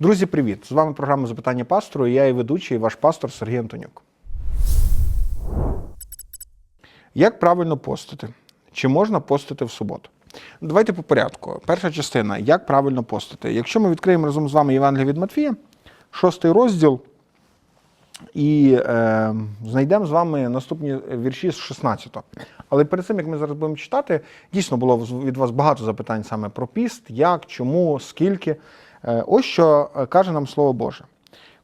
Друзі, привіт! З вами програма Запитання пастору. і Я і ведучий, ваш пастор Сергій Антонюк. Як правильно постити? Чи можна постити в суботу? Давайте по порядку. Перша частина як правильно постити. Якщо ми відкриємо разом з вами Євангелія від Матфія, шостий розділ, і е, знайдемо з вами наступні вірші з 16-го. Але перед цим, як ми зараз будемо читати, дійсно було від вас багато запитань саме про піст, як, чому, скільки. Е, ось що е, каже нам Слово Боже.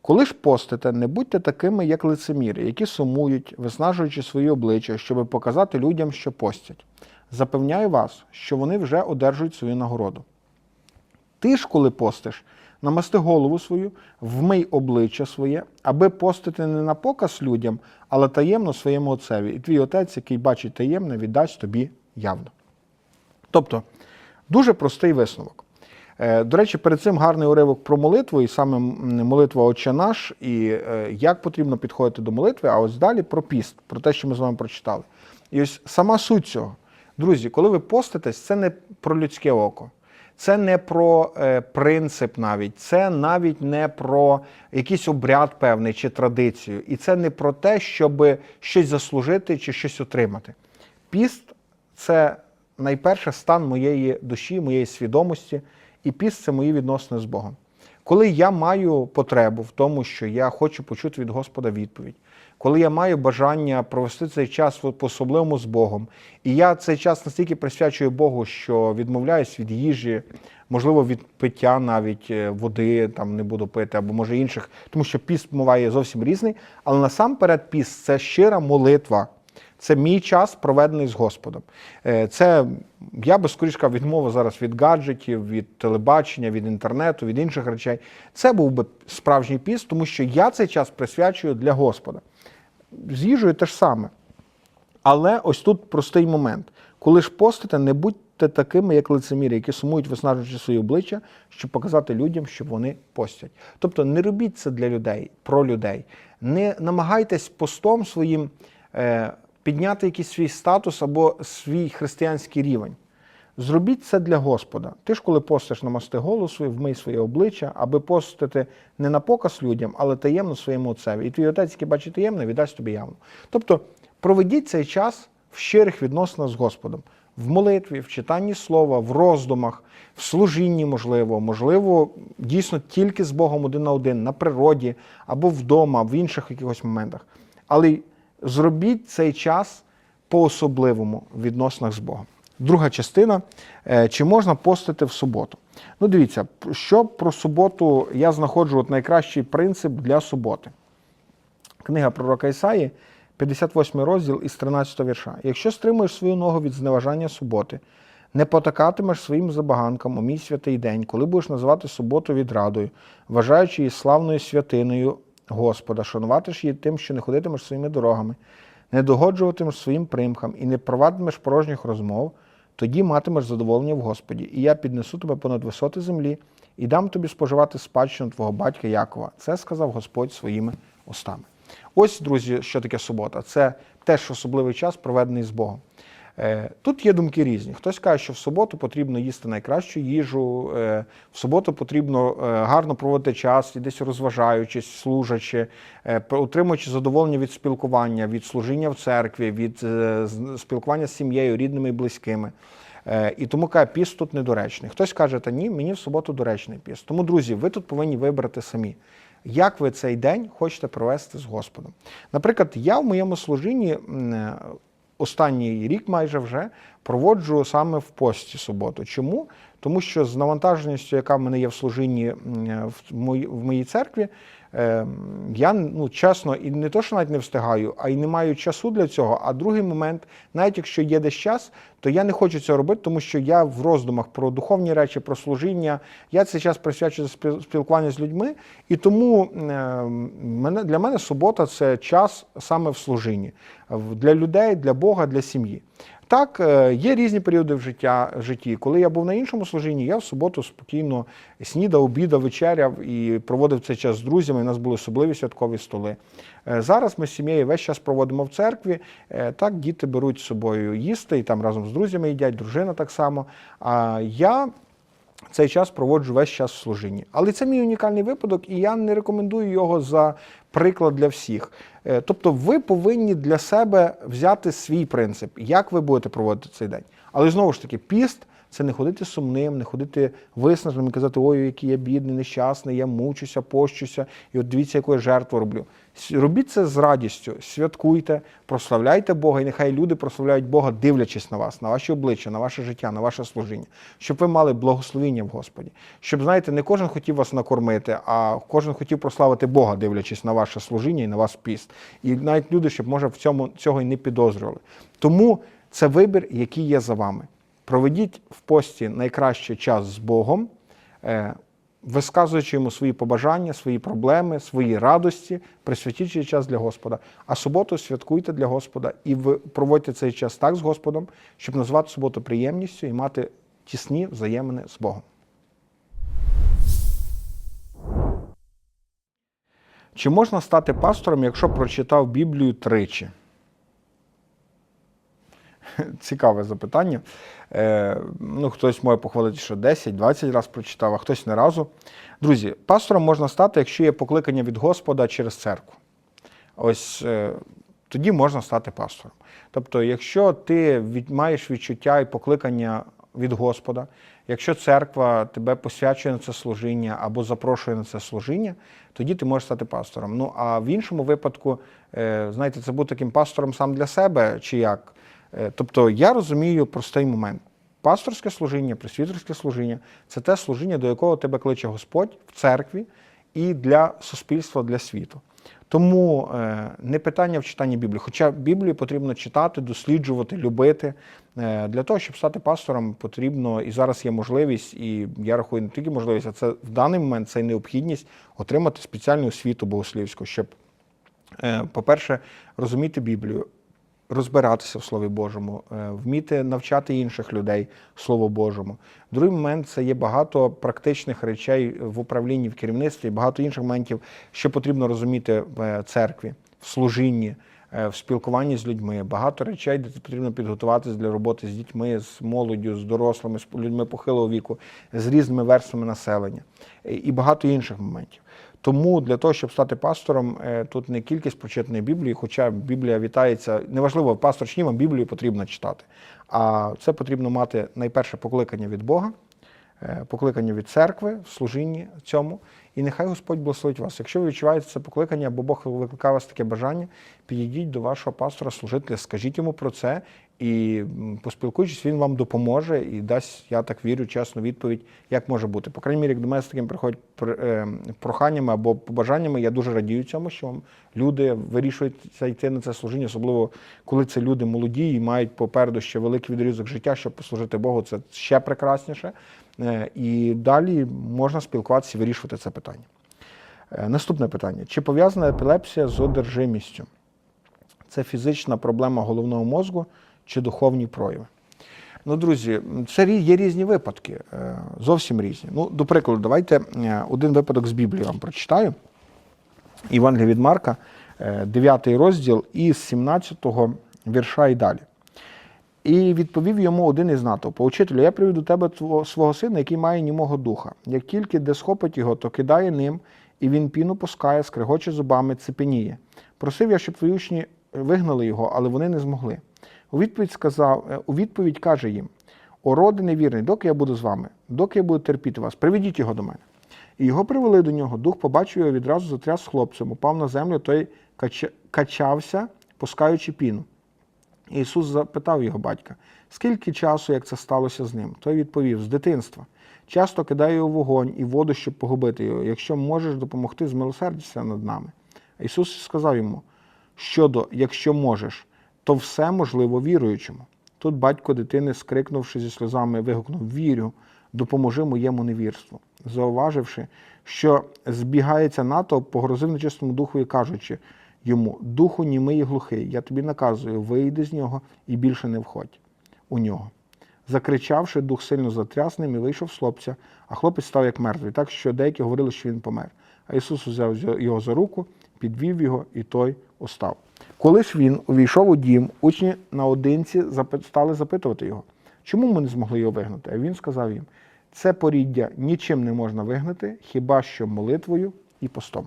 Коли ж постите, не будьте такими, як лицеміри, які сумують, виснажуючи свої обличчя, щоб показати людям, що постять. Запевняю вас, що вони вже одержують свою нагороду. Ти ж, коли постиш, намасти голову свою, вмий обличчя своє, аби постити не на показ людям, але таємно своєму отцеві. І твій отець, який бачить таємне, віддасть тобі явно. Тобто, дуже простий висновок. Е, До речі, перед цим гарний уривок про молитву, і саме молитва Отче наш, і е, як потрібно підходити до молитви, а ось далі про піст, про те, що ми з вами прочитали. І ось сама суть цього. Друзі, коли ви поститесь, це не про людське око. Це не про е, принцип навіть, це навіть не про якийсь обряд певний чи традицію. І це не про те, щоб щось заслужити чи щось отримати. Піст це найперше стан моєї душі, моєї свідомості, і піст це мої відносини з Богом. Коли я маю потребу в тому, що я хочу почути від Господа відповідь, коли я маю бажання провести цей час по-особливому з Богом, і я цей час настільки присвячую Богу, що відмовляюсь від їжі, можливо, від пиття навіть е, води там не буду пити, або може інших, тому що піст буває зовсім різний. Але насамперед піст це щира молитва. Це мій час, проведений з Господом. Е, Це я би скоріш сказав, відмова зараз від гаджетів, від телебачення, від інтернету, від інших речей. Це був би справжній піст, тому що я цей час присвячую для Господа. З їжею те ж саме. Але ось тут простий момент. Коли ж постите, не будьте такими, як лицеміри, які сумують, виснажуючи свої обличчя, щоб показати людям, що вони постять. Тобто не робіть це для людей, про людей. Не намагайтесь постом своїм е, підняти якийсь свій статус або свій християнський рівень. Зробіть це для Господа. Ти ж, коли постиш намасти голову свою, вмий своє обличчя, аби постити не на показ людям, але таємно своєму отцеві. І твій отець, який бачить таємне, віддасть тобі явно. Тобто проведіть цей час в щирих відносинах з Господом, в молитві, в читанні слова, в роздумах, в служінні, можливо, можливо, дійсно тільки з Богом один на один, на природі або вдома, в інших якихось моментах. Але зробіть цей час по-особливому в відносинах з Богом. Друга частина. Е, Чи можна постити в суботу? Ну, дивіться, що про суботу я знаходжу от найкращий принцип для суботи. Книга пророка Ісаї, 58 розділ із 13 вірша. Якщо стримуєш свою ногу від зневажання суботи, не потакатимеш своїм забаганкам у мій святий день, коли будеш називати суботу відрадою, вважаючи її славною святиною Господа, шануватиш її тим, що не ходитимеш своїми дорогами, не догоджуватимеш своїм примхам і не провадитимеш порожніх розмов, тоді матимеш задоволення в Господі, і я піднесу тебе понад висоти землі і дам тобі споживати спадщину твого батька Якова. Це сказав Господь своїми устами. Ось, друзі, що таке субота. Це теж особливий час, проведений з Богом. Е, Тут є думки різні. Хтось каже, що в суботу потрібно їсти найкращу їжу, е, в суботу потрібно е, гарно проводити час, десь розважаючись, служачи, отримуючи задоволення від спілкування, від служіння в церкві, від спілкування з сім'єю, рідними і близькими. І тому каже, піст тут недоречний. Хтось каже, та ні, мені в суботу доречний піст. Тому, друзі, ви тут повинні вибрати самі. Як ви цей день хочете провести з Господом? Наприклад, я в моєму служінні останній рік майже вже проводжу саме в пості суботу. Чому? Тому що з навантаженістю, яка в мене є в служінні в моїй, в моїй церкві, е, я ну, чесно, і не то, що навіть не встигаю, а й не маю часу для цього. А другий момент, навіть якщо є десь час, то я не хочу цього робити, тому що я в роздумах про духовні речі, про служіння, я цей час присвячую спіл- спілкуванню з людьми, і тому е, мене, для мене субота це час саме в служінні для людей, для Бога, для сім'ї. Так, е, є різні періоди в життя, житті. Коли я був на іншому служінні, я в суботу спокійно снідав, обідав, вечеряв і проводив цей час з друзями. У нас були особливі святкові столи. Е, Зараз ми з сім'єю весь час проводимо в церкві. Е, Так, діти беруть з собою їсти і там разом з друзями їдять, дружина так само. А я цей час проводжу весь час в служінні. Але це мій унікальний випадок, і я не рекомендую його за приклад для всіх. Е, Тобто, ви повинні для себе взяти свій принцип, як ви будете проводити цей день. Але знову ж таки, піст це не ходити сумним, не ходити виснаженим і казати, ой, який я бідний, нещасний, я мучуся, пощуся, і от дивіться, яку я жертву роблю. Робіть це з радістю, святкуйте, прославляйте Бога, і нехай люди прославляють Бога, дивлячись на вас, на ваші обличчя, на ваше життя, на ваше служіння, щоб ви мали благословіння в Господі. Щоб, знаєте, не кожен хотів вас накормити, а кожен хотів прославити Бога, дивлячись на ваше служіння і на ваш піст. І навіть люди, щоб може в цьому цього і не підозрювали. Тому це вибір, який є за вами. Проведіть в пості найкращий час з Богом, е, висказуючи йому свої побажання, свої проблеми, свої радості, присвятіть час для Господа. А суботу святкуйте для Господа і проводьте цей час так з Господом, щоб назвати суботу приємністю і мати тісні взаємини з Богом. Чи можна стати пастором, якщо прочитав Біблію тричі? Цікаве запитання. Е, ну, хтось може похвалити, що 10-20 разів прочитав, а хтось не разу. Друзі, пастором можна стати, якщо є покликання від Господа через церкву. Ось е, тоді можна стати пастором. Тобто, якщо ти від, маєш відчуття і покликання від Господа, якщо церква тебе посвячує на це служіння або запрошує на це служіння, тоді ти можеш стати пастором. Ну а в іншому випадку, е, знаєте, це бути таким пастором сам для себе чи як. Е, Тобто я розумію простий момент. Пасторське служіння, пресвітерське служіння це те служіння, до якого тебе кличе Господь в церкві і для суспільства, для світу. Тому е, не питання в читанні Біблії. Хоча Біблію потрібно читати, досліджувати, любити. Е, Для того, щоб стати пастором, потрібно і зараз є можливість, і я рахую не тільки можливість, а це в даний момент це необхідність отримати спеціальну освіту богослівську, щоб, по-перше, розуміти Біблію, розбиратися в Слові Божому, е, вміти навчати інших людей Слову Божому. Другий момент це є багато практичних речей в управлінні, в керівництві, багато інших моментів, що потрібно розуміти в е, церкві, в служінні, е, в спілкуванні з людьми. Багато речей, де потрібно підготуватися для роботи з дітьми, з молоддю, з дорослими, з людьми похилого віку, з різними верствами населення і багато інших моментів. Тому для того, щоб стати пастором, е, тут не кількість прочитаної Біблії, хоча Біблія вітається, неважливо, пастор чи ні, вам Біблію потрібно читати. А це потрібно мати найперше покликання від Бога, е, покликання від церкви в служінні цьому. І нехай Господь благословить вас. Якщо ви відчуваєте це покликання, або Бог викликає вас таке бажання, підійдіть до вашого пастора, служителя, скажіть йому про це. І поспілкуючись, він вам допоможе і дасть, я так вірю, чесну відповідь, як може бути. По крайній мірі, як до мене з таким приходять пр- е, проханнями або побажаннями, я дуже радію цьому, що люди вирішують йти на це служіння, особливо коли це люди молоді і мають попереду ще великий відрізок життя, щоб послужити Богу, це ще прекрасніше. Е, І далі можна спілкуватися і вирішувати це питання. Е, Наступне питання: чи пов'язана епілепсія з одержимістю? Це фізична проблема головного мозку чи духовні прояви? Ну, друзі, це є різні випадки, е, зовсім різні. Ну, до прикладу, давайте один випадок з Біблії вам прочитаю. Євангелія від Марка, 9 розділ, із 17 вірша і далі. І відповів йому один із натовпу: Учителю, я приведу до тебе свого сина, який має німого духа. Як тільки де схопить його, то кидає ним, і він піну пускає, скригоче зубами, цепеніє. Просив я, щоб твої учні вигнали його, але вони не змогли. У відповідь сказав, е, у відповідь каже їм: О, роди невірний, доки я буду з вами, доки я буду терпіти вас, приведіть його до мене. І його привели до нього. Дух побачив його, відразу затряс хлопцем, упав на землю, той кача- качався, пускаючи піну. І Ісус запитав його батька, скільки часу, як це сталося з ним? Той відповів: з дитинства. Часто кидає його вогонь і воду, щоб погубити його. Якщо можеш допомогти, змилосердься над нами. Ісус сказав йому: щодо, якщо можеш, то все можливо віруючому. Тут батько дитини, скрикнувши зі сльозами, вигукнув: Вірю, допоможи моєму невірству. Зауваживши, що збігається натовп, погрозив нечистому духові, кажучи йому: Духу німий і глухий, я тобі наказую, вийди з нього і більше не входь у нього. Закричавши, дух сильно затряс ним і вийшов з хлопця, а хлопець став як мертвий, так що деякі говорили, що він помер. А Ісус взяв його за руку, підвів його, і той устав. Коли ж він увійшов у дім, учні наодинці стали запитувати його, чому ми не змогли його вигнати? А він сказав їм: Це поріддя нічим не можна вигнати, хіба що молитвою і постом.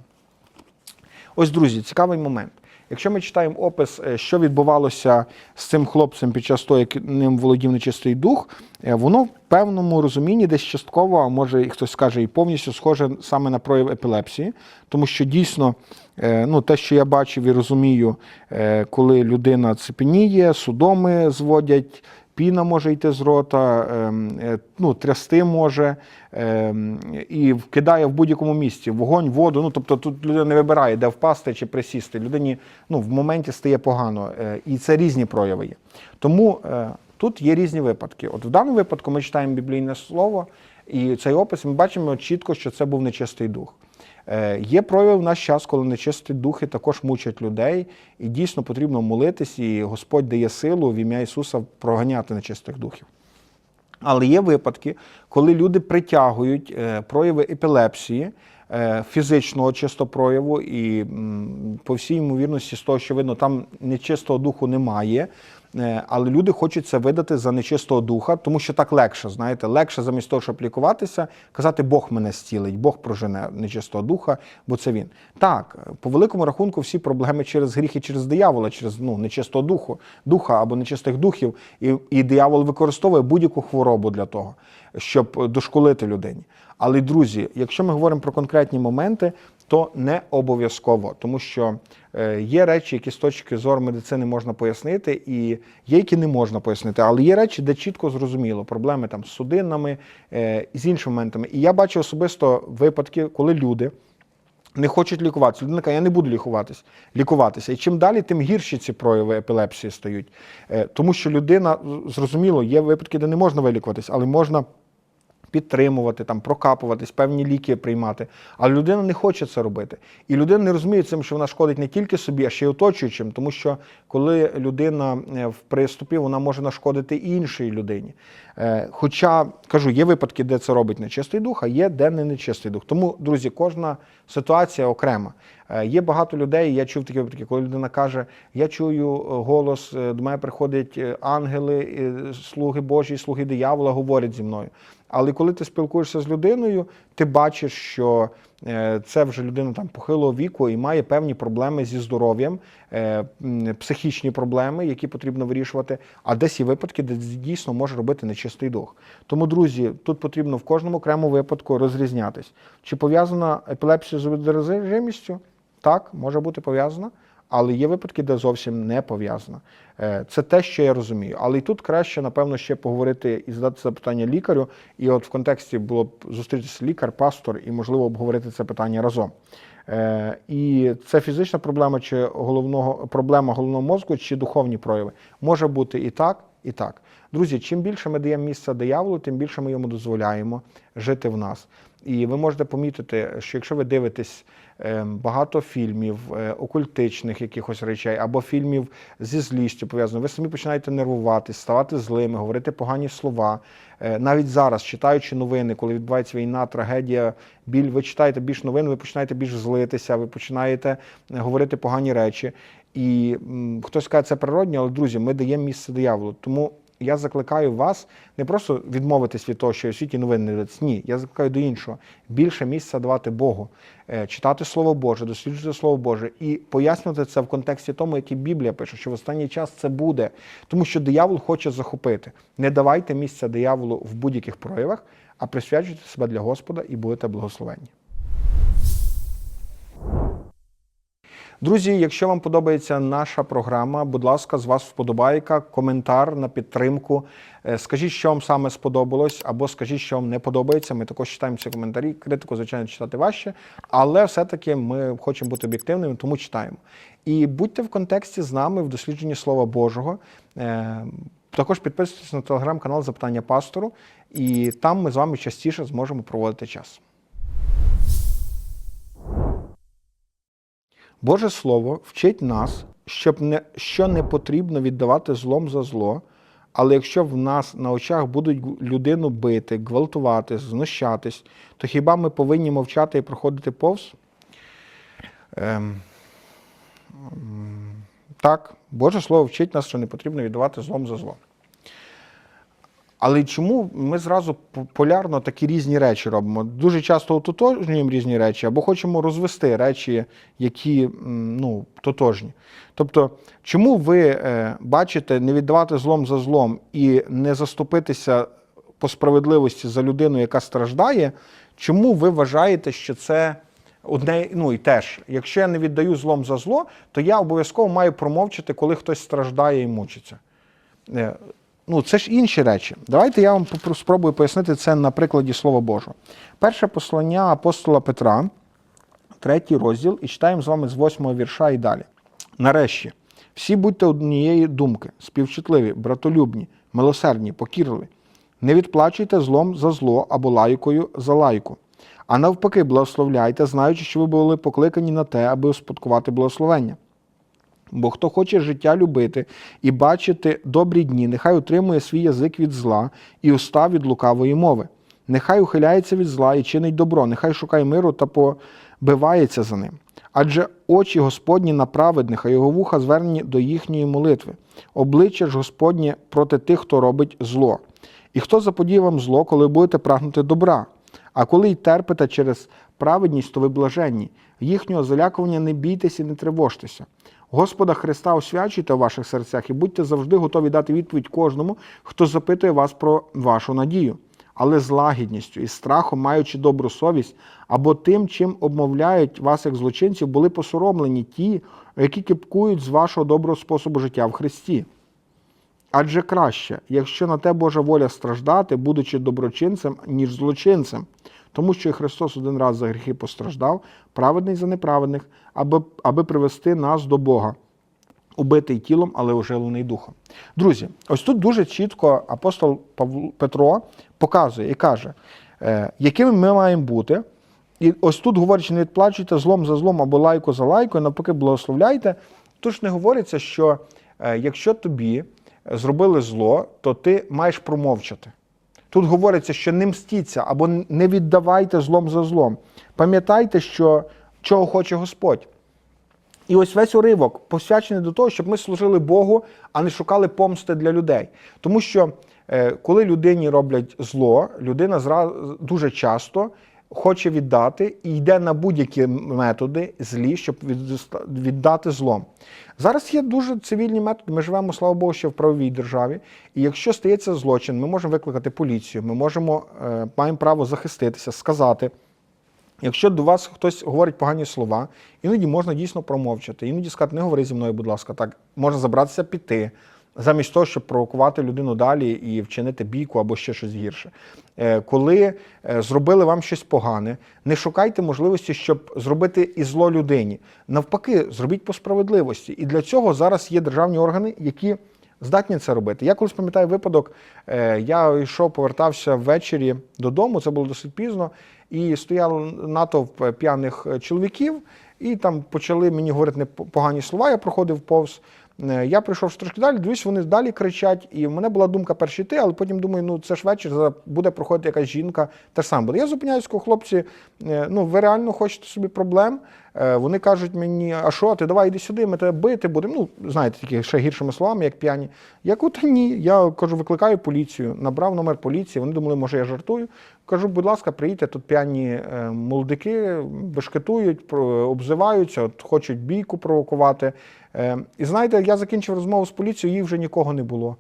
Ось, друзі, цікавий момент. Якщо ми читаємо опис, е, що відбувалося з цим хлопцем під час того, як ним володів нечистий дух, е, воно в певному розумінні десь частково, а може і хтось скаже, і повністю схоже саме на прояв епілепсії, тому що дійсно е, ну, те, що я бачив і розумію, коли людина цепеніє, судоми зводять. Піна може йти з рота, ем, е, ну, трясти може ем, і вкидає в будь-якому місці вогонь, воду. Ну, тобто тут людина не вибирає, де впасти чи присісти. Людині ну, в моменті стає погано. е, І це різні прояви є. Тому е, тут є різні випадки. От в даному випадку ми читаємо біблійне слово, і цей опис ми бачимо чітко, що це був нечистий дух. Е, Є прояви в наш час, коли нечисті духи також мучать людей, і дійсно потрібно молитись, і Господь дає силу в ім'я Ісуса проганяти нечистих духів. Але є випадки, коли люди притягують е, прояви епілепсії, е, фізичного чисто прояву, і по всій ймовірності, з того, що видно, там нечистого духу немає. Е, Але люди хочуть це видати за нечистого духа, тому що так легше, знаєте, легше замість того, щоб лікуватися, казати Бог мене зцілить, Бог прожене нечистого духа, бо це він. Так, по великому рахунку, всі проблеми через гріх і через диявола, через ну, нечистого духу, духа або нечистих духів, і, і диявол використовує будь-яку хворобу для того, щоб дошколити людині. Але, друзі, якщо ми говоримо про конкретні моменти, то не обов'язково, тому що е, є речі, які з точки зору медицини можна пояснити, і є, які не можна пояснити. Але є речі, де чітко зрозуміло проблеми там з судинами е, з іншими моментами. І я бачу особисто випадки, коли люди. Не хочуть лікуватися. Людина каже, я не буду лікуватись, лікуватися. І чим далі, тим гірші ці прояви епілепсії стають. Е, Тому що людина, зрозуміло, є випадки, де не можна вилікуватись, але можна підтримувати, там, прокапуватись, певні ліки приймати. Але людина не хоче це робити. І людина не розуміє цим, що вона шкодить не тільки собі, а ще й оточуючим, тому що коли людина е, в приступі, вона може нашкодити іншій людині. Е, Хоча, кажу, є випадки, де це робить нечистий дух, а є де не нечистий дух. Тому, друзі, кожна ситуація окрема. Е, Є багато людей, я чув такі випадки, коли людина каже: Я чую голос, до мене приходять ангели, слуги Божі, слуги диявола, говорять зі мною. Але коли ти спілкуєшся з людиною, ти бачиш, що е, це вже людина там похилого віку і має певні проблеми зі здоров'ям, е, психічні проблеми, які потрібно вирішувати. А десь є випадки, де дійсно може робити нечистий дух. Тому, друзі, тут потрібно в кожному окремому випадку розрізнятись. Чи пов'язана епілепсія з одержимістю? Так, може бути пов'язана. Але є випадки, де зовсім не пов'язана. Е, Це те, що я розумію. Але і тут краще, напевно, ще поговорити і задати це питання лікарю. І от в контексті було б зустрітися лікар, пастор і, можливо, обговорити це питання разом. Е, І це фізична проблема чи головного проблема головного мозку, чи духовні прояви. Може бути і так, і так. Друзі, чим більше ми даємо місця дияволу, тим більше ми йому дозволяємо жити в нас. І ви можете помітити, що якщо ви дивитесь багато фільмів, е, окультичних якихось речей, або фільмів зі злістю пов'язаних, ви самі починаєте нервуватись, ставати злими, говорити погані слова. Е, Навіть зараз, читаючи новини, коли відбувається війна, трагедія, біль, ви читаєте більш новин, ви починаєте більш злитися, ви починаєте е, говорити погані речі. І хтось каже, це природньо, але друзі, ми даємо місце дияволу. Тому я закликаю вас не просто відмовитись від того, що в світі новини не. Ні, я закликаю до іншого. Більше місця давати Богу, Е, читати Слово Боже, досліджувати Слово Боже і пояснювати це в контексті тому, який Біблія пише, що в останній час це буде, тому що диявол хоче захопити. Не давайте місця дияволу в будь-яких проявах, а присвячуйте себе для Господа і будете благословенні. Друзі, якщо вам подобається наша програма, будь ласка, з вас вподобайка, коментар на підтримку. Е, Скажіть, що вам саме сподобалось, або скажіть, що вам не подобається. Ми також читаємо ці коментарі. Критику, звичайно, читати важче, але все-таки ми хочемо бути об'єктивними, тому читаємо. І будьте в контексті з нами в дослідженні Слова Божого. Е, Також підписуйтесь на телеграм-канал Запитання пастору, і там ми з вами частіше зможемо проводити час. Боже Слово вчить нас, щоб не, що не потрібно віддавати злом за зло, але якщо в нас на очах будуть людину бити, гвалтувати, знущатись, то хіба ми повинні мовчати і проходити повз? Ем, так, Боже Слово вчить нас, що не потрібно віддавати злом за зло. Але чому ми зразу полярно такі різні речі робимо? Дуже часто ототожнюємо різні речі, або хочемо розвести речі, які ну, тотожні. Тобто, чому ви е, бачите не віддавати злом за злом і не заступитися по справедливості за людину, яка страждає? Чому ви вважаєте, що це одне ну і теж, якщо я не віддаю злом за зло, то я обов'язково маю промовчати, коли хтось страждає і мучиться. Ну, це ж інші речі. Давайте я вам спробую пояснити це на прикладі Слова Божого. Перше послання апостола Петра, третій розділ, і читаємо з вами з восьмого вірша і далі. Нарешті, всі будьте однієї думки, співчутливі, братолюбні, милосердні, покірливі. Не відплачуйте злом за зло або лайкою за лайку. А навпаки, благословляйте, знаючи, що ви були покликані на те, аби успадкувати благословення. Бо хто хоче життя любити і бачити добрі дні, нехай утримує свій язик від зла і уста від лукавої мови. Нехай ухиляється від зла і чинить добро, нехай шукає миру та побивається за ним. Адже очі Господні на праведних, а його вуха звернені до їхньої молитви. Обличчя ж Господнє проти тих, хто робить зло. І хто заподіє вам зло, коли будете прагнути добра? А коли й терпите через праведність, то ви блаженні. Їхнього залякування не бійтеся і не тривожтеся. Господа Христа освячуйте в ваших серцях і будьте завжди готові дати відповідь кожному, хто запитує вас про вашу надію. Але з лагідністю і страхом, маючи добру совість, або тим, чим обмовляють вас як злочинців, були посоромлені ті, які кипкують з вашого доброго способу життя в Христі. Адже краще, якщо на те Божа воля страждати, будучи доброчинцем, ніж злочинцем, тому що і Христос один раз за гріхи постраждав, праведний за неправедних, аби, аби привести нас до Бога, убитий тілом, але оживлений духом. Друзі, ось тут дуже чітко апостол Петро показує і каже, е, якими ми маємо бути. І ось тут говорячи, не відплачуйте злом за злом або лайку за лайкою, навпаки, благословляйте. Тут не говориться, що е, якщо тобі зробили зло, то ти маєш промовчати. Тут говориться, що не мстіться або не віддавайте злом за злом. Пам'ятайте, що чого хоче Господь. І ось весь уривок посвячений до того, щоб ми служили Богу, а не шукали помсти для людей. Тому що е, коли людині роблять зло, людина дуже часто хоче віддати і йде на будь-які методи злі, щоб віддати злом. Зараз є дуже цивільні методи. Ми живемо, слава Богу, ще в правовій державі. І якщо стається злочин, ми можемо викликати поліцію, ми можемо е, маємо право захиститися, сказати. Якщо до вас хтось говорить погані слова, іноді можна дійсно промовчати, іноді сказати, не говори зі мною, будь ласка, так можна забратися піти, замість того, щоб провокувати людину далі і вчинити бійку або ще щось гірше. Е, Коли е, зробили вам щось погане, не шукайте можливості, щоб зробити і зло людині. Навпаки, зробіть по справедливості. І для цього зараз є державні органи, які здатні це робити. Я колись пам'ятаю випадок, е, я йшов, повертався ввечері додому, це було досить пізно, і стояв натовп п'яних чоловіків, і там почали мені говорити непогані слова. Я проходив повз. Е, Я прийшов трошки далі, дивлюсь, вони далі кричать, і в мене була думка перші йти, але потім думаю, ну це ж вечір, буде проходити якась жінка, те ж саме. Я зупиняюсь, хлопці, е, ну ви реально хочете собі проблем? Е, Вони кажуть мені, а що ти, давай іди сюди, ми тебе бити будемо. Ну, знаєте, такі ще гіршими словами, як п'яні. Я кажу, та ні. Я кажу, викликаю поліцію, набрав номер поліції. Вони думали, може, я жартую. Кажу, будь ласка, приїдьте, тут п'яні е, молодики бешкетують, обзиваються, от, хочуть бійку провокувати. Е, І знаєте, я закінчив розмову з поліцією, їх вже нікого не було.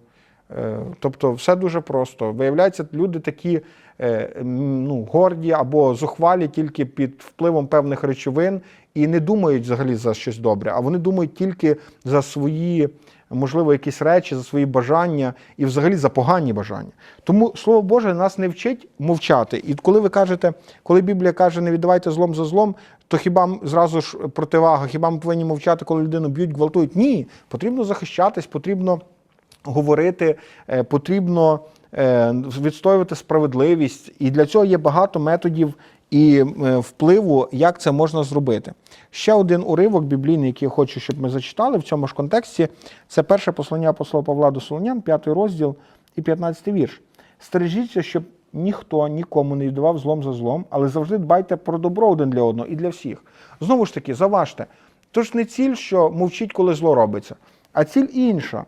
Е, Тобто все дуже просто. Виявляється, люди такі е, ну, горді або зухвалі тільки під впливом певних речовин і не думають взагалі за щось добре, а вони думають тільки за свої, можливо, якісь речі, за свої бажання і взагалі за погані бажання. Тому Слово Боже нас не вчить мовчати. І коли ви кажете, коли Біблія каже, не віддавайте злом за злом, то хіба зразу ж противага, хіба ми повинні мовчати, коли людину б'ють, гвалтують? Ні, потрібно захищатись, потрібно говорити, е, потрібно е, відстоювати справедливість, і для цього є багато методів і е, впливу, як це можна зробити. Ще один уривок біблійний, який я хочу, щоб ми зачитали в цьому ж контексті, це перше послання апостола Павла до Солонян, 5 розділ і 15 вірш. Стережіться, щоб ніхто нікому не віддавав злом за злом, але завжди дбайте про добро один для одного і для всіх. Знову ж таки, заважте. Тож не ціль, що мовчить, коли зло робиться, а ціль інша.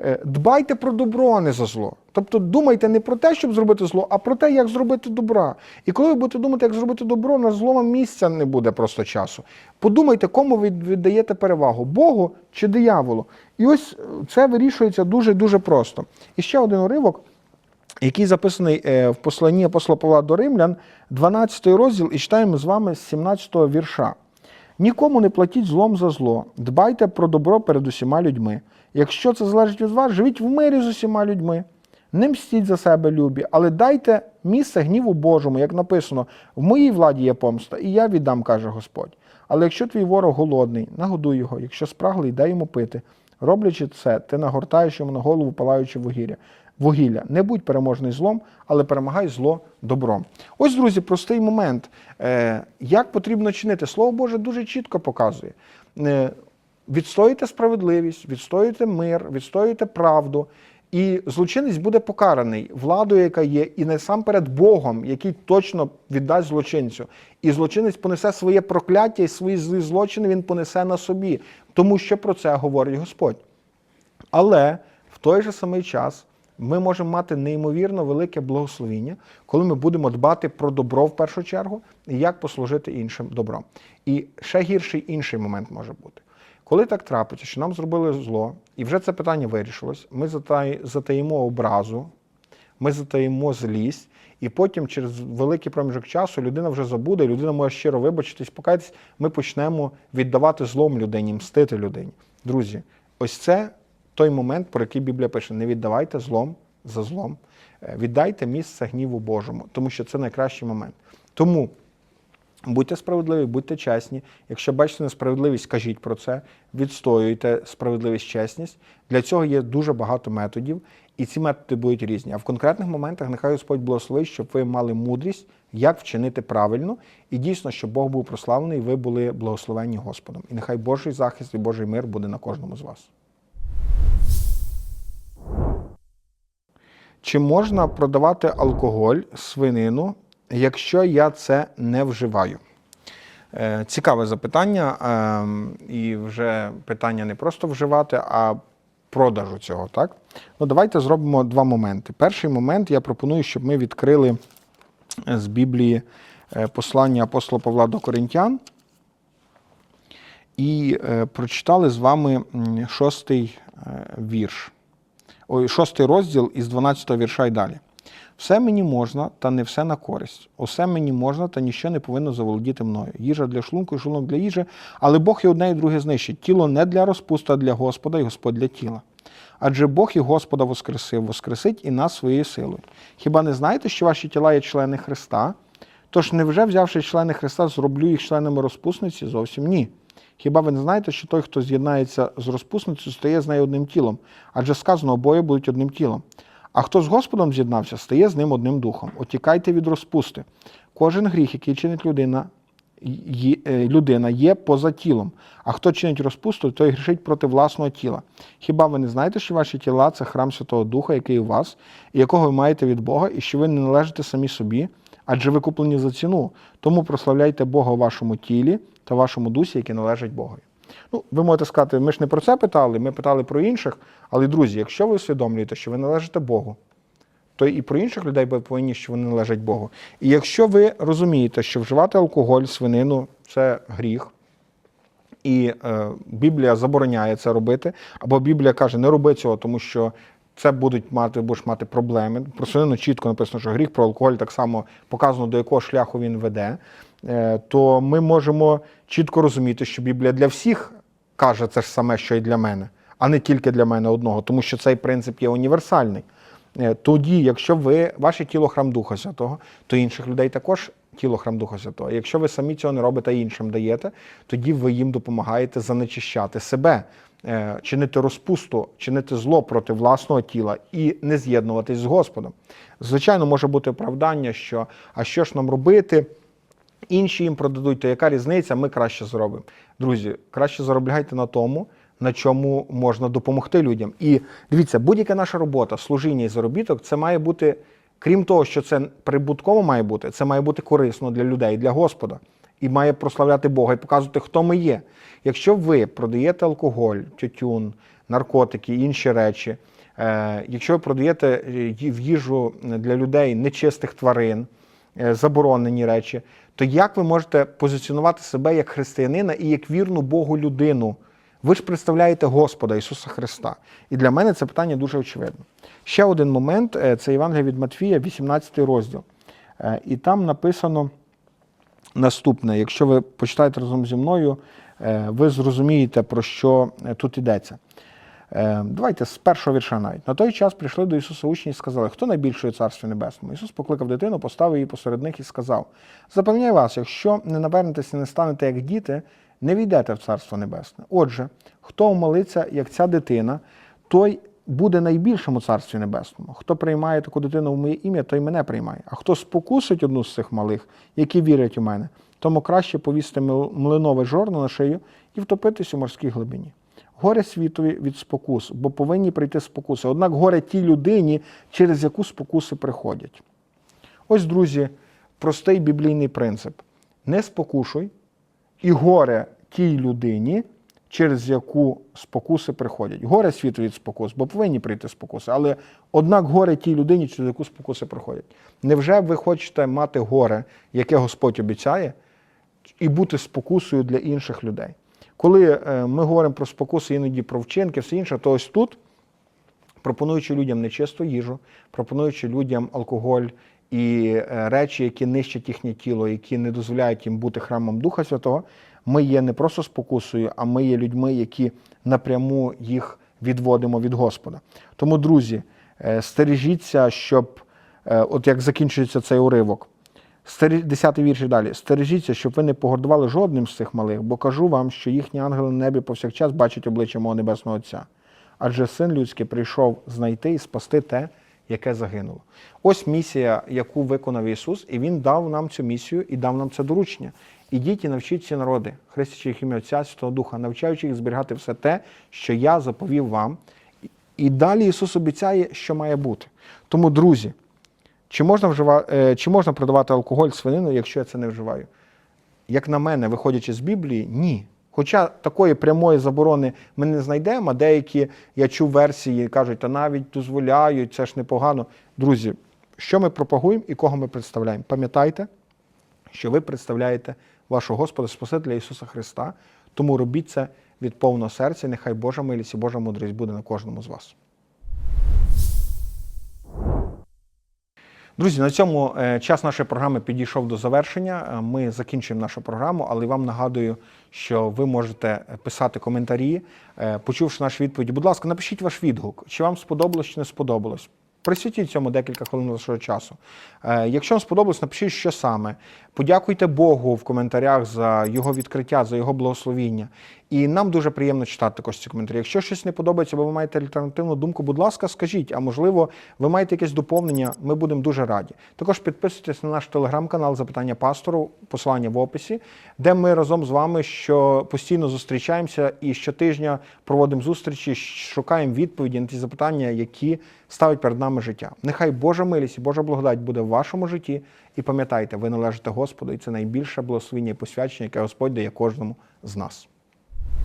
Е, Дбайте про добро, а не за зло. Тобто думайте не про те, щоб зробити зло, а про те, як зробити добра. І коли ви будете думати, як зробити добро, на зло місця не буде просто часу. Подумайте, кому ви віддаєте перевагу Богу чи дияволу. І ось е, це вирішується дуже-дуже просто. І ще один уривок який записаний е, в посланні апостола Павла до Римлян, 12 розділ, і читаємо з вами з 17 вірша. Нікому не платіть злом за зло, дбайте про добро перед усіма людьми. Якщо це залежить від вас, живіть в мирі з усіма людьми. Не мстіть за себе, любі, але дайте місце гніву Божому, як написано, в моїй владі є помста, і я віддам, каже Господь. Але якщо твій ворог голодний, нагодуй його, якщо спраглий, дай йому пити. Роблячи це, ти нагортаєш йому на голову палаючи вугілля. Вугілля. Не будь переможний злом, але перемагай зло добром. Ось, друзі, простий момент. Е, Як потрібно чинити? Слово Боже дуже чітко показує. Відстоюйте справедливість, відстоюйте мир, відстоюйте правду. І злочинець буде покараний владою, яка є, і насамперед Богом, який точно віддасть злочинцю. І злочинець понесе своє прокляття і свої злі злочини він понесе на собі, тому що про це говорить Господь. Але в той же самий час ми можемо мати неймовірно велике благословіння, коли ми будемо дбати про добро в першу чергу і як послужити іншим добром. І ще гірший інший момент може бути. Коли так трапиться, що нам зробили зло, і вже це питання вирішилось, ми затаїмо образу, ми затаїмо злість, і потім через великий проміжок часу людина вже забуде, людина може щиро вибачитись, покаятись, ми почнемо віддавати злом людині, мстити людині. Друзі, ось це той момент, про який Біблія пише: не віддавайте злом за злом, Е, віддайте місце гніву Божому, тому що це найкращий момент. Тому Будьте справедливі, будьте чесні. Якщо бачите несправедливість, кажіть про це, відстоюйте справедливість, чесність. Для цього є дуже багато методів, і ці методи будуть різні. А в конкретних моментах нехай Господь благословить, щоб ви мали мудрість, як вчинити правильно, і дійсно, щоб Бог був прославлений, і ви були благословенні Господом. І нехай Божий захист і Божий мир буде на кожному з вас. Чи можна продавати алкоголь, свинину, якщо я це не вживаю? Е, Цікаве запитання, ем, і вже питання не просто вживати, а продажу цього. Так? Ну, давайте зробимо два моменти. Перший момент я пропоную, щоб ми відкрили з Біблії е, послання апостола Павла до Коринтян і е, прочитали з вами шостий вірш. Ой, шостий розділ із 12 вірша й далі. Все мені можна, та не все на користь. Усе мені можна, та ніщо не повинно заволодіти мною. Їжа для шлунку і шлунок для їжі, але Бог і одне і друге знищить. Тіло не для розпусту, а для Господа, і Господь для тіла. Адже Бог і Господа воскресив, воскресить і нас своєю силою. Хіба не знаєте, що ваші тіла є члени Христа? Тож невже, взявши члени Христа, зроблю їх членами розпусниці? Зовсім ні. Хіба ви не знаєте, що той, хто з'єднається з розпусницею, стає з нею одним тілом? Адже сказано, обоє будуть одним тілом. А хто з Господом з'єднався, стає з ним одним духом. Отікайте від розпусти. Кожен гріх, який чинить людина, е, людина, є поза тілом. А хто чинить розпусту, той грішить проти власного тіла. Хіба ви не знаєте, що ваші тіла це храм Святого Духа, який у вас, і якого ви маєте від Бога, і що ви не належите самі собі, адже ви куплені за ціну. Тому прославляйте Бога у вашому тілі та вашому дусі, які належать Богові. Ну, ви можете сказати, ми ж не про це питали, ми питали про інших. Але, друзі, якщо ви усвідомлюєте, що ви належите Богу, то і про інших людей ви повинні, що вони належать Богу. І якщо ви розумієте, що вживати алкоголь, свинину це гріх, і е, Біблія забороняє це робити, або Біблія каже, не роби цього, тому що це будуть мати, будеш мати проблеми. Про свинину чітко написано, що гріх про алкоголь так само показано, до якого шляху він веде. Е, то ми можемо чітко розуміти, що Біблія для всіх каже це ж саме, що і для мене, а не тільки для мене одного, тому що цей принцип є універсальний. Е, Тоді, якщо ви ваше тіло храм Духа Святого, то інших людей також тіло храм Духа Святого. Якщо ви самі цього не робите, а іншим даєте, тоді ви їм допомагаєте занечищати себе, е, чинити розпусту, чинити зло проти власного тіла і не з'єднуватись з Господом. Звичайно, може бути оправдання, що а що ж нам робити? Інші їм продадуть, то яка різниця, ми краще зробимо. Друзі, краще заробляйте на тому, на чому можна допомогти людям. І дивіться, будь-яка наша робота, служіння і заробіток, це має бути, крім того, що це прибутково має бути, це має бути корисно для людей, для Господа. І має прославляти Бога і показувати, хто ми є. Якщо ви продаєте алкоголь, тютюн, наркотики, інші речі. Е, Якщо ви продаєте е, в їжу для людей нечистих тварин, заборонені речі, то як ви можете позиціонувати себе як християнина і як вірну Богу людину? Ви ж представляєте Господа Ісуса Христа. І для мене це питання дуже очевидно. Ще один момент е, це Євангелія від Матфія, 18 розділ. Е, І там написано наступне: якщо ви почитаєте разом зі мною, е, ви зрозумієте, про що е, тут йдеться. Е, Давайте з першого вірша навіть. На той час прийшли до Ісуса учні і сказали, хто найбільший у Царстві Небесному? Ісус покликав дитину, поставив її посеред них і сказав: Запевняю вас, якщо не навернетеся не станете як діти, не війдете в Царство Небесне. Отже, хто молиться, як ця дитина, той буде найбільшим у Царстві Небесному. Хто приймає таку дитину в моє ім'я, той мене приймає. А хто спокусить одну з цих малих, які вірять у мене, тому краще повісти млинове жорно на шию і втопитись у морській глибині. Горе світові від спокус, бо повинні прийти спокуси. Однак горе тій людині, через яку спокуси приходять. Ось, друзі, простий біблійний принцип: не спокушуй, і горе тій людині, через яку спокуси приходять. Горе світу від спокус, бо повинні прийти спокуси. Але однак горе тій людині, через яку спокуси приходять. Невже ви хочете мати горе, яке Господь обіцяє, і бути спокусою для інших людей? Коли е, ми говоримо про спокуси, іноді про вчинки, все інше, то ось тут пропонуючи людям нечисту їжу, пропонуючи людям алкоголь і е, речі, які нищать їхнє тіло, які не дозволяють їм бути храмом Духа Святого, ми є не просто спокусою, а ми є людьми, які напряму їх відводимо від Господа. Тому, друзі, е, стережіться, щоб, от як закінчується цей уривок, Десятий вірш і далі. Стережіться, щоб ви не погордували жодним з цих малих, бо кажу вам, що їхні ангели на небі повсякчас бачать обличчя мого небесного Отця. Адже син людський прийшов знайти і спасти те, яке загинуло. Ось місія, яку виконав Ісус, і Він дав нам цю місію і дав нам це доручення. Ідіть і навчіть ці народи, хрестячи їх ім'я Отця Святого Духа, навчаючи їх зберігати все те, що я заповів вам. І далі Ісус обіцяє, що має бути. Тому, друзі, чи можна, вжива... е, чи можна продавати алкоголь свинину, якщо я це не вживаю? Як на мене, виходячи з Біблії, ні. Хоча такої прямої заборони ми не знайдемо, а деякі, я чув версії, кажуть, та навіть дозволяють, це ж непогано. Друзі, що ми пропагуємо і кого ми представляємо? Пам'ятайте, що ви представляєте вашого Господа Спасителя Ісуса Христа, тому робіть це від повного серця. Нехай Божа милість і Божа мудрість буде на кожному з вас. Друзі, на цьому е, час нашої програми підійшов до завершення. Е, Ми закінчуємо нашу програму, але вам нагадую, що ви можете писати коментарі, е, почувши наші відповіді. Будь ласка, напишіть ваш відгук, чи вам сподобалось, чи не сподобалось. Присвятіть цьому декілька хвилин вашого часу. Якщо вам сподобалось, напишіть, що саме. Подякуйте Богу в коментарях за його відкриття, за його благословіння. І нам дуже приємно читати також ці коментарі. Якщо щось не подобається, або ви маєте альтернативну думку, будь ласка, скажіть, а можливо, ви маєте якесь доповнення, ми будемо дуже раді. Також підписуйтесь на наш телеграм-канал Запитання пастору, посилання в описі, де ми разом з вами що постійно зустрічаємося і щотижня проводимо зустрічі, шукаємо відповіді на ті запитання, які ставить перед нами життя. Нехай Божа милість і Божа благодать буде в вашому житті. І пам'ятайте, ви належите Господу, і це найбільше благословіння і посвячення, яке Господь дає кожному з нас.